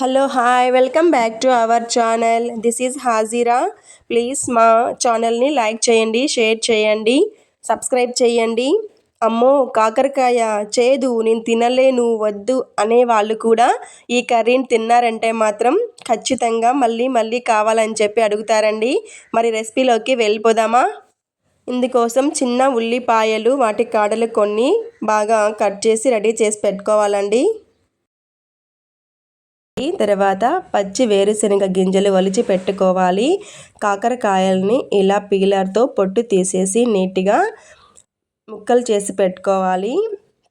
Hello hi welcome back to our channel this is Hajira please మా ఛానల్ని like చేయండి share చేయండి subscribe చేయండి. అమ్మో కాకరకాయ చేదు నేను తినలేను వద్దు అనే వాళ్ళు కూడా ఈ కర్రీని తిన్నారంటే మాత్రం ఖచ్చితంగా మళ్ళీ మళ్ళీ కావాలని చెప్పి అడుగుతారండి. మరి రెసిపీలోకి వెళ్ళిపోదామా? ఇందుకోసం చిన్న ఉల్లిపాయలు వాటి కాడలు కొన్ని బాగా కట్ చేసి రెడీ చేసి పెట్టుకోవాలండి. తర్వాత పచ్చి వేరుశనగ గింజలు ఒలిచి పెట్టుకోవాలి. కాకరకాయల్ని ఇలా పీలర్తో పొట్టు తీసేసి నీట్గా ముక్కలు చేసి పెట్టుకోవాలి.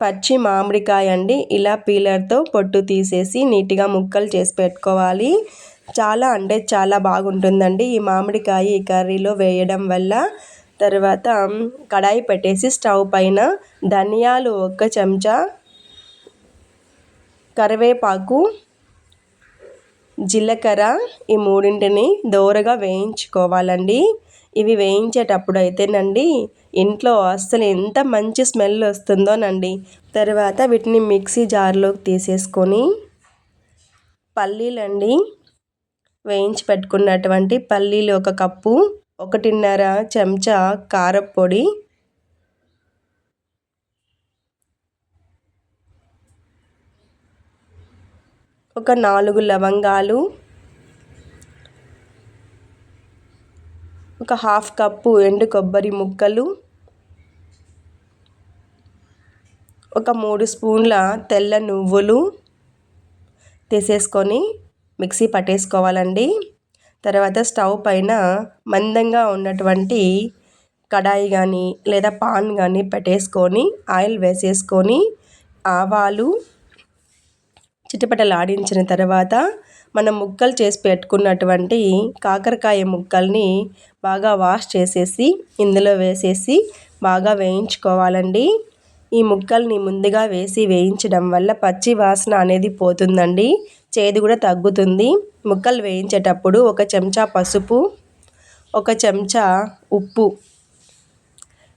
పచ్చి మామిడికాయ అండి ఇలా పీలర్తో పొట్టు తీసేసి నీట్గా ముక్కలు చేసి పెట్టుకోవాలి. చాలా అంటే చాలా బాగుంటుందండి ఈ మామిడికాయ ఈ కర్రీలో వేయడం వల్ల. తర్వాత కడాయి పెట్టేసి స్టవ్ పైన ధనియాలు ఒక చెంచా కరివేపాకు జీలకర్ర ఈ మూడింటిని దోరగా వేయించుకోవాలండి. ఇవి వేయించేటప్పుడు అయితేనండి ఇంట్లో అస్సలు ఎంత మంచి స్మెల్ వస్తుందోనండి. తర్వాత వీటిని మిక్సీ జార్లోకి తీసేసుకొని పల్లీలండి. వేయించి పెట్టుకున్నటువంటి పల్లీలు ఒక కప్పు ఒకటిన్నర చెంచా కారపొడి ఒక నాలుగు లవంగాలు ఒక హాఫ్ కప్పు ఎండు కొబ్బరి ముక్కలు ఒక మూడు స్పూన్ల తెల్ల నువ్వులు తీసేసుకొని మిక్సీ పట్టేసుకోవాలండి. తర్వాత స్టవ్ పైన మందంగా ఉన్నటువంటి కడాయి కానీ లేదా పాన్ కానీ పెట్టేసుకొని ఆయిల్ వేసేసుకొని ఆవాలు చిటపటలాడించిన తర్వాత మనం ముక్కలు చేసి పెట్టుకున్నటువంటి కాకరకాయ ముక్కల్ని బాగా వాష్ చేసేసి ఇందులో వేసేసి బాగా వేయించుకోవాలండి. ఈ ముక్కల్ని ముందుగా వేసి వేయించడం వల్ల పచ్చి వాసన అనేది పోతుందండి. చేదు కూడా తగ్గుతుంది. ముక్కలు వేయించేటప్పుడు ఒక చెంచా పసుపు ఒక చెంచా ఉప్పు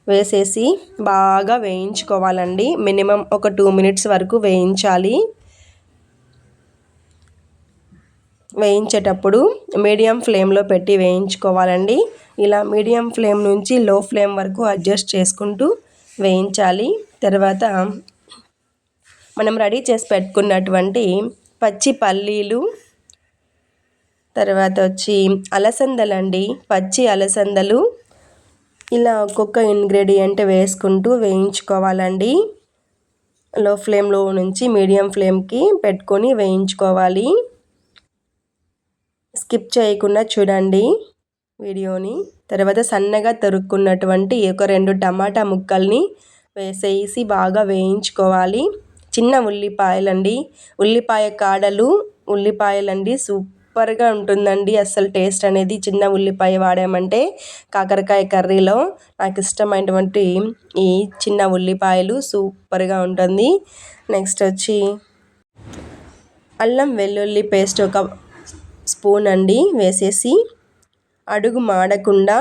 వేసేసి బాగా వేయించుకోవాలండి. మినిమం ఒక టూ మినిట్స్ వరకు వేయించాలి. వేయించేటప్పుడు మీడియం ఫ్లేమ్లో పెట్టి వేయించుకోవాలండి. ఇలా మీడియం ఫ్లేమ్ నుంచి లో ఫ్లేమ్ వరకు అడ్జస్ట్ చేసుకుంటూ వేయించాలి. తర్వాత మనం రెడీ చేసి పెట్టుకున్నటువంటి పచ్చి పల్లీలు తర్వాత వచ్చి అలసందలండి పచ్చి అలసందలు ఇలా ఒక్కొక్క ఇంగ్రీడియంట్ వేసుకుంటూ వేయించుకోవాలండి. లో ఫ్లేమ్లో నుంచి మీడియం ఫ్లేమ్కి పెట్టుకొని వేయించుకోవాలి. స్కిప్ చేయకుండా చూడండి వీడియోని. తర్వాత సన్నగా తరుక్కున్నటువంటి ఒక రెండు టమాటా ముక్కల్ని వేసేసి బాగా వేయించుకోవాలి. చిన్న ఉల్లిపాయలండి. ఉల్లిపాయ కాడలు ఉల్లిపాయలండి. సూపర్గా ఉంటుందండి. అస్సలు టేస్ట్ అనేది చిన్న ఉల్లిపాయ వాడామంటే కాకరకాయ కర్రీలో నాకు ఇష్టమైనటువంటి ఈ చిన్న ఉల్లిపాయలు సూపర్గా ఉంటుంది. నెక్స్ట్ వచ్చి అల్లం వెల్లుల్లి పేస్ట్ ఒక స్పూన్ అండి వేసేసి అడుగు మాడకుండా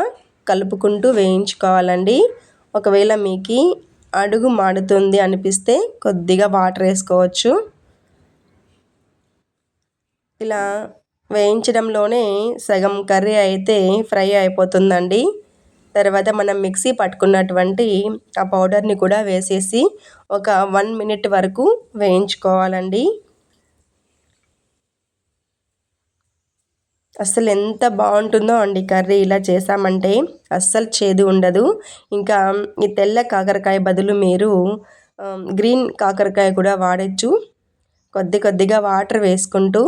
కలుపుకుంటూ వేయించుకోవాలండి. ఒకవేళ మీకు అడుగు మాడుతుంది అనిపిస్తే కొద్దిగా వాటర్ వేసుకోవచ్చు. ఇలా వేయించడంలోనే సగం కర్రీ అయితే ఫ్రై అయిపోతుందండి. తర్వాత మనం మిక్సీ పట్టుకున్నటువంటి ఆ పౌడర్ని కూడా వేసేసి ఒక వన్ మినిట్ వరకు వేయించుకోవాలండి. అస్సలు ఎంత బాగుంటుందో అండి కర్రీ ఇలా చేసామంటే అస్సలు చేదు ఉండదు. ఇంకా ఈ తెల్ల కాకరకాయ బదులు మీరు గ్రీన్ కాకరకాయ కూడా వాడచ్చు. కొద్ది కొద్దిగా వాటర్ వేసుకుంటూ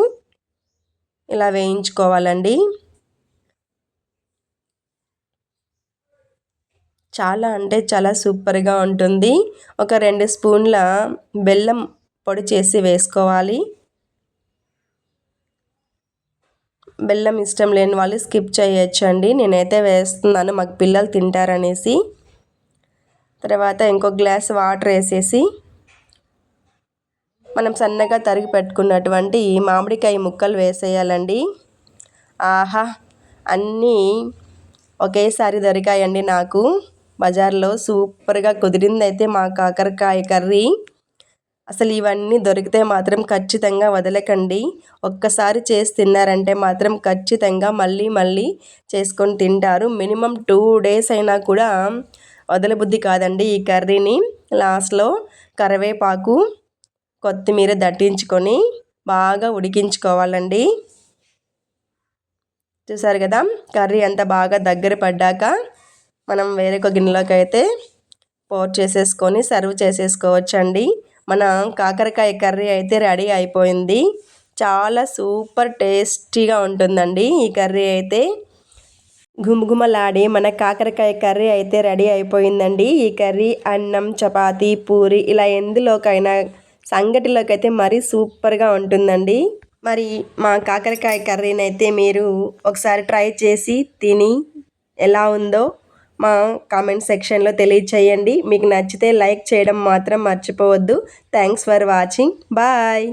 ఇలా వేయించుకోవాలండి. చాలా అంటే చాలా సూపర్గా ఉంటుంది. ఒక రెండు స్పూన్ల బెల్లం పొడి చేసి వేసుకోవాలి. బెల్లం ఇష్టం లేని వాళ్ళు స్కిప్ చేయొచ్చండి. నేనైతే వేస్తున్నాను మాకు పిల్లలు తింటారనేసి. తర్వాత ఇంకో గ్లాస్ వాటర్ వేసేసి మనం సన్నగా తరిగి పెట్టుకున్నటువంటి మామిడికాయ ముక్కలు వేసేయాలండి. ఆహా అన్నీ ఒకేసారి దొరికాయండి నాకు. బజార్లో సూపర్గా కుదిరింది అయితే మా కాకరకాయ కర్రీ. అసలు ఇవన్నీ దొరికితే మాత్రం ఖచ్చితంగా వదలకండి. ఒక్కసారి చేసి తిన్నారంటే మాత్రం ఖచ్చితంగా మళ్ళీ మళ్ళీ చేసుకొని తింటారు. మినిమం టూ డేస్ అయినా కూడా వదలబుద్ధి కాదండి ఈ కర్రీని. లాస్ట్లో కరివేపాకు కొత్తిమీర దట్టించుకొని బాగా ఉడికించుకోవాలండి. చూసారు కదా కర్రీ అంతా బాగా దగ్గర పడ్డాక మనం వేరొక గిన్నెలోకి అయితే పోర్ చేసేసుకొని సర్వ్ చేసేసుకోవచ్చండి. మన కాకరకాయ కర్రీ అయితే రెడీ అయిపోయింది. చాలా సూపర్ టేస్టీగా ఉంటుందండి ఈ కర్రీ అయితే. గుమగుమలాడే మన కాకరకాయ కర్రీ అయితే రెడీ అయిపోయిందండి. ఈ కర్రీ అన్నం చపాతి పూరి ఇలా ఎందులోకైనా సంగటిలోకైతే మరీ సూపర్గా ఉంటుందండి. మరి మా కాకరకాయ కర్రీని అయితే మీరు ఒకసారి ట్రై చేసి తిని ఎలా ఉందో మా కామెంట్ సెక్షన్లో తెలియచేయండి. మీకు నచ్చితే లైక్ చేయడం మాత్రం మర్చిపోవద్దు. Thanks for watching bye